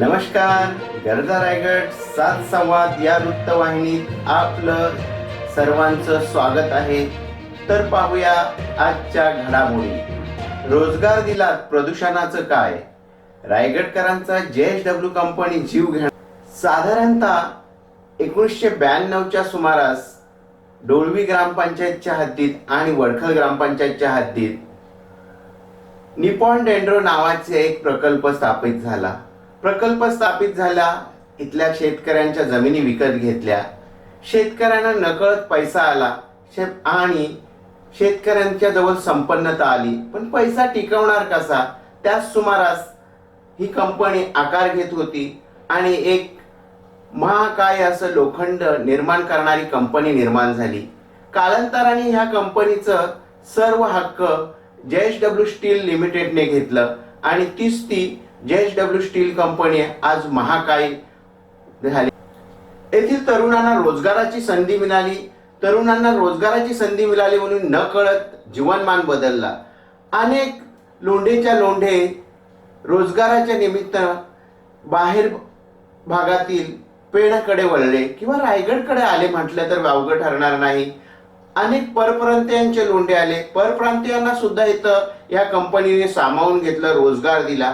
नमस्कार गरजा रायगड सात संवाद या वृत्तवाहिनीत आपलं सर्वांचं स्वागत आहे. तर पाहूया आजच्या घडामोडी. रोजगार दिलात प्रदूषणाचं काय? रायगडकरांचा जे एच डब्ल्यू कंपनी जीव घेण साधारणतः एकोणीसशे ब्याण्णवच्या सुमारास डोळवी ग्रामपंचायतच्या हद्दीत आणि वडखल ग्रामपंचायतच्या हद्दीत निपॉन डेंड्रो नावाचे एक प्रकल्प स्थापित झाला. प्रकल्प स्थापित झाला इथल्या शेतकऱ्यांच्या जमिनी विकत घेतल्या शेतकऱ्यांना नकळत पैसा आला शे आणि शेतकऱ्यांच्या जवळ संपन्नता आली. पण पैसा टिकवणार कसा? त्याच सुमारास ही कंपनी आकार घेत होती आणि एक महाकाय असं लोखंड निर्माण करणारी कंपनी निर्माण झाली. कालांतराने ह्या कंपनीचं सर्व हक्क जयश डब्ल्यू स्टील लिमिटेडने घेतलं आणि तीच ती जयश डब्ल्यू स्टील कंपनी आज महाकाय झाली. येथील तरुणांना रोजगाराची संधी मिळाली. तरुणांना रोजगाराची संधी मिळाली म्हणून न कळत जीवनमान बदलला. अनेक लोंढेच्या लोंढे रोजगाराच्या निमित्त बाहेर भागातील पेणकडे वळले किंवा रायगडकडे आले म्हटलं तर वावगं ठरणार नाही. अनेक परप्रांतीयांचे लोंढे आले. परप्रांतीयांना सुद्धा इथं या कंपनीने सामावून घेतलं रोजगार दिला.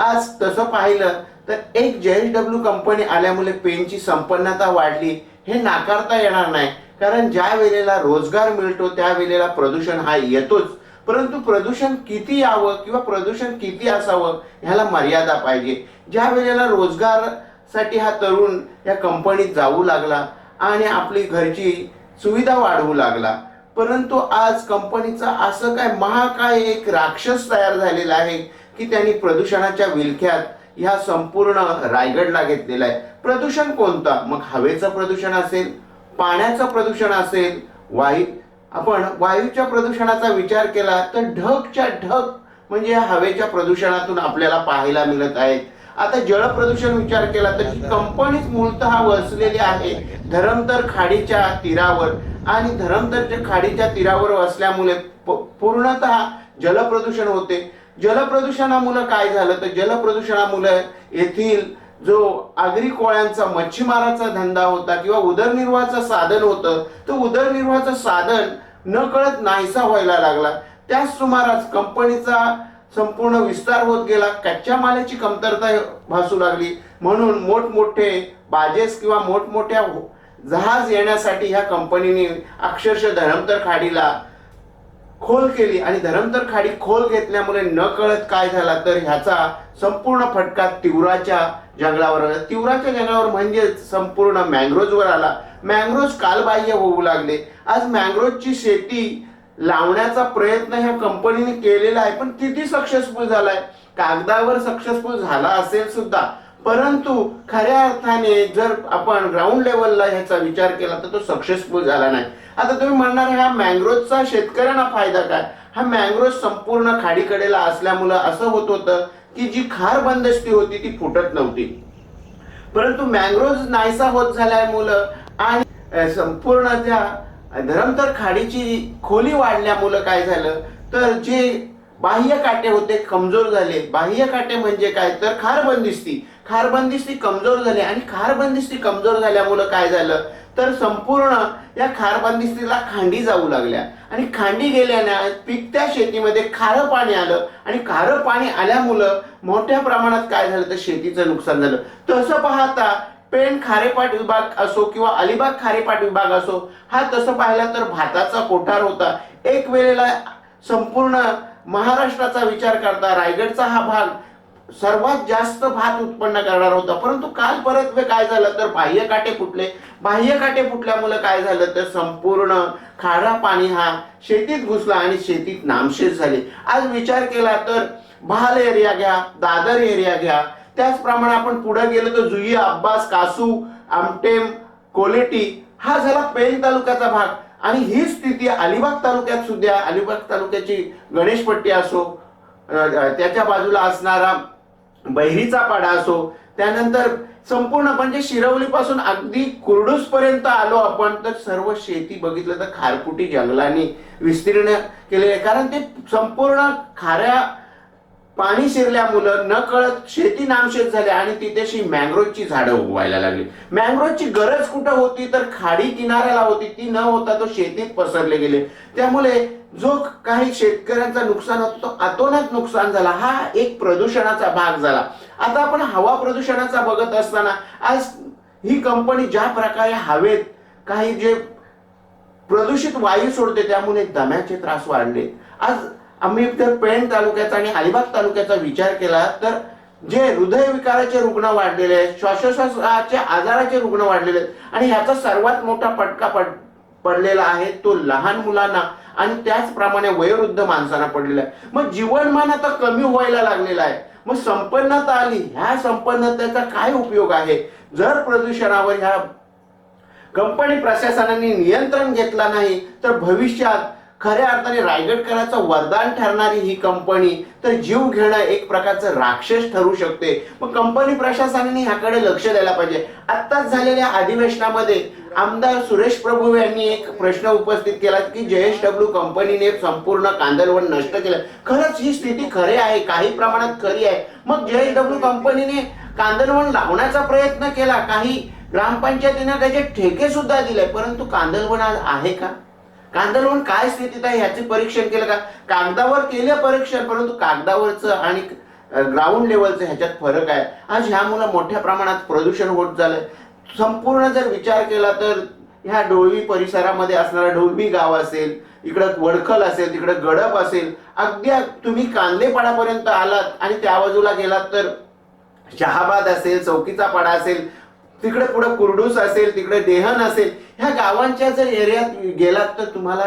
आज तसं पाहिलं तर एक जे एच डब्ल्यू कंपनी आल्यामुळे पेनची संपन्नता वाढली. हे नाकारता येणार नाही. कारण ज्या वेळेला रोजगार मिळतो त्या वेळेला प्रदूषण हा येतोच. परंतु प्रदूषण किती यावं किंवा प्रदूषण किती असावं ह्याला मर्यादा पाहिजे. ज्या वेळेला रोजगारसाठी हा तरुण या कंपनीत जाऊ लागला आणि आपली घरची सुविधा वाढवू लागला. परंतु आज कंपनीचा असं काय महाकाय एक राक्षस तयार झालेला आहे. की त्यांनी प्रदूषणाच्या विलख्यात ह्या संपूर्ण रायगडला घेतलेला आहे प्रदूषण कोणता? मग हवेचं प्रदूषण असेल पाण्याचं प्रदूषण असेल वायू. आपण वायूच्या प्रदूषणाचा विचार केला तर ढगच्या ढग म्हणजे हवेच्या प्रदूषणातून आपल्याला पाहायला मिळत आहेत. आता जल प्रदूषण विचार केला तर ही कंपनीच मूलतः वसलेली आहे. धरमतर खाडीच्या तीरावर आणि धरमतरच्या खाडीच्या तीरावर वसल्यामुळे प- पूर्णतः जलप्रदूषण होते. जलप्रदूषणामुळं काय झालं? तर जलप्रदूषणामुळे येथील जो आगरी कोळ्यांचा मच्छीमाराचा धंदा होता किंवा उदरनिर्वाहाचं साधन होतं तो उदरनिर्वाहाचं साधन न कळत नाहीसा व्हायला लागला. त्याच सुमारास कंपनीचा संपूर्ण विस्तार होत गेला. कच्च्या मालाची कमतरता भासू लागली. म्हणून मोठमोठे बाजेस किंवा मोठमोठ्या जहाज येण्यासाठी ह्या कंपनीने अक्षरशः धरमतर खाडीला खोल केली आणि धरमतर खाडी खोल घेतल्यामुळे न कळत काय झाला तर ह्याचा संपूर्ण फटका तिवराच्या जंगलावर आला. तिवराच्या जंगलावर म्हणजे संपूर्ण मँग्रोजवर आला. मँग्रोज कालबाह्य होऊ लागले. आज मँग्रोजची शेती लावण्याचा प्रयत्न ह्या कंपनीने केलेला आहे पण किती सक्सेसफुल झालाय? कागदावर सक्सेसफुल झाला असेल सुद्धा. परंतु खऱ्या अर्थाने जर आपण ग्राउंड लेवलला ह्याचा विचार केला तर तो सक्सेसफुल झाला नाही. आता तुम्ही म्हणणार हा मँग्रोजचा शेतकऱ्यांना फायदा काय? हा मँग्रोज संपूर्ण खाडीकडेला असल्यामुळं असं होत होतं की जी खार बंदस्ती होती ती फुटत नव्हती. परंतु मँग्रोज नाहीसा होत झाल्यामुळं आणि संपूर्ण त्या धरमतर खाडीची खोली वाढल्यामुळं काय झालं? तर जे बाह्य काटे होते कमजोर झाले. बाह्य काटे म्हणजे काय? तर खार बंदिस्ती खार बंदिस्ती कमजोर झाली आणि खार बंदिस्ती कमजोर झाल्यामुळं काय झालं? तर संपूर्ण या खार बंदिस्तीला खांडी जाऊ लागल्या. आणि खांडी गेल्याने पिकत्या शेतीमध्ये खारं पाणी आलं. आणि खारं पाणी आल्यामुळं मोठ्या प्रमाणात काय झालं? तर शेतीचं नुकसान झालं. तसं पाहता पेण खारेपाट विभाग असो किंवा अलिबाग खारेपाट विभाग असो हा तसं पाहिलं तर भाताचा कोठार होता. एक वेळेला संपूर्ण महाराष्ट्राचा विचार करता रायगडचा हा भाग सर्वात जास्त भात उत्पन्न करणार होता. परंतु काल परत वे काय झालं तर बाह्य काटे फुटले. बाह्य काटे फुटल्यामुळे काय झालं तर संपूर्ण खारा पाणी हा शेतीत घुसला आणि शेतीत नामशेष झाले. आज विचार केला तर भाल एरिया घ्या दादर एरिया घ्या. त्याचप्रमाणे आपण पुढे गेलो तर जुई अब्बास कासू आमटेम कोलेटी हा झाला पेन तालुक्याचा भाग. आणि ही स्थिती अलिबाग तालुक्यात सुद्धा अलिबाग तालुक्याची गणेशपट्टी असो त्याच्या बाजूला असणारा बहिरीचा पाडा असो त्यानंतर संपूर्ण म्हणजे शिरवलीपासून अगदी कुर्डूस पर्यंत आलो आपण तर सर्व शेती बघितलं तर खारपुटी जंगलांनी विस्तीर्ण केलेले आहे. कारण ते संपूर्ण खाऱ्या पाणी शिरल्यामुळं न कळत शेती नामशेत झाली आणि तिथेशी मॅंग्रोवची झाडं उगवायला लागली. मॅंग्रोवची गरज कुठं होती? तर खाडी किनाऱ्याला होती. ती न होता तो शेतीत पसरले गेले. त्यामुळे जो काही शेतकऱ्यांचा नुकसान होतो तो अतोनात नुकसान झाला. हा एक प्रदूषणाचा भाग झाला. आता आपण हवा प्रदूषणाचा बघत असताना आज ही कंपनी ज्या प्रकारे हवेत काही जे प्रदूषित वायू सोडते त्यामुळे दम्याचे त्रास वाढले. आज आम्ही जर पेण तालुक्याचा आणि अलिबाग तालुक्याचा विचार केला तर जे हृदयविकाराचे रुग्ण वाढलेले आहेत श्वासोश्वासाच्या आजाराचे रुग्ण वाढलेले आहेत आणि ह्याचा सर्वात मोठा फटका पड पडलेला आहे तो लहान मुलांना आणि त्याचप्रमाणे वयोवृद्ध माणसांना पडलेला आहे. मग जीवनमान आता कमी व्हायला लागलेला आहे. मग संपन्नता आली ह्या संपन्नतेचा काय उपयोग आहे? जर प्रदूषणावर ह्या कंपनी प्रशासनाने नियंत्रण घेतला नाही तर भविष्यात खऱ्या अर्थाने रायगडकरांचं वरदान ठरणारी ही कंपनी तर जीव घेणं एक प्रकारचं राक्षस ठरू शकते. मग कंपनी प्रशासनाने ह्याकडे लक्ष द्यायला पाहिजे. आत्ताच झालेल्या अधिवेशनामध्ये आमदार सुरेश प्रभू यांनी एक प्रश्न उपस्थित केला की जयेश डब्ल्यू कंपनीने संपूर्ण कांदलवन नष्ट केलं. खरंच ही स्थिती खरी आहे काही प्रमाणात खरी आहे. मग जयेश डब्ल्यू कंपनीने कांदलवन लावण्याचा प्रयत्न केला. काही ग्रामपंचायतीने त्याचे ठेके सुद्धा दिले. परंतु कांदलवन आज आहे का? कांदलवन काय स्थितीत आहे ह्याचे परीक्षण केलं का? कागदावर केलं परीक्षण परंतु कागदावरचं आणि ग्राउंड लेवलचं ह्याच्यात फरक आहे. आज ह्यामुळं मोठ्या प्रमाणात प्रदूषण होत झालंय. संपूर्ण जर विचार केला तर ह्या डोळवी परिसरामध्ये असणारा ढोलवी गाव असेल इकडं वडखल असेल तिकडं गडप असेल अगदी तुम्ही कांदेपाडापर्यंत आलात आणि त्या बाजूला गेलात तर शहाबाद असेल चौकीचा पाडा असेल तिकडे पुढे कुर्डूस असेल तिकडे देहन असेल ह्या गावांच्या जर एरियात गेलात तर तुम्हाला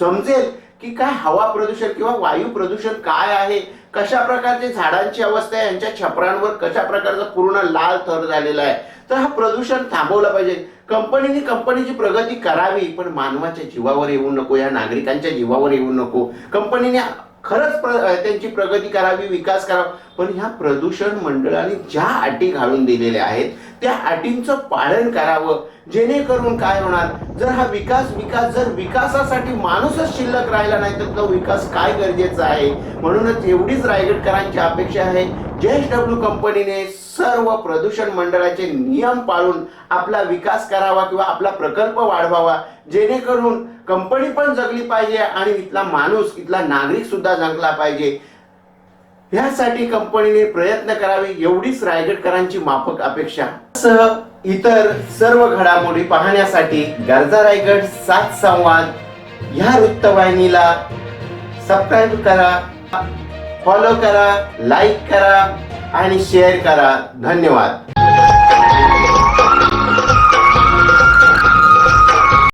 समजेल की काय हवा प्रदूषण किंवा वायू प्रदूषण काय आहे कशा प्रकारचे झाडांची अवस्था आहे यांच्या छपरांवर कशा प्रकारचा पूर्ण लाल थर झालेला आहे. तर हा प्रदूषण थांबवलं पाहिजे. कंपनीने कंपनीची प्रगती करावी पण मानवाच्या जीवावर येऊ नको या नागरिकांच्या जीवावर येऊ नको. कंपनीने खरंच प्र- त्यांची प्रगती करावी विकास करावा. पण ह्या प्रदूषण मंडळाने ज्या अटी घालून दिलेल्या आहेत त्या अटींचं पालन करावं. जेणेकरून काय होणार? जर हा विकास विकास जर विकासासाठी माणूसच शिल्लक राहिला नाही तर तो विकास काय गरजेचा आहे? म्हणूनच एवढीच रायगडकरांची अपेक्षा आहे. जेएस डब्ल्यू कंपनीने सर्व प्रदूषण मंडळाचे नियम पाळून आपला विकास करावा किंवा आपला प्रकल्प वाढवावा. जेणेकरून कंपनी पण जगली पाहिजे आणि इथला माणूस इथला नागरिक सुद्धा जगला पाहिजे. ह्यासाठी कंपनीने प्रयत्न करावे एवढीच रायगडकरांची माफक अपेक्षा. सह इतर सर्व घडामोडी पाहण्यासाठी गरजा रायगड सात संवाद. ह्या वृत्तवाहिनीला सबस्क्राईब करा फॉलो करा लाईक करा आणि शेअर करा. धन्यवाद.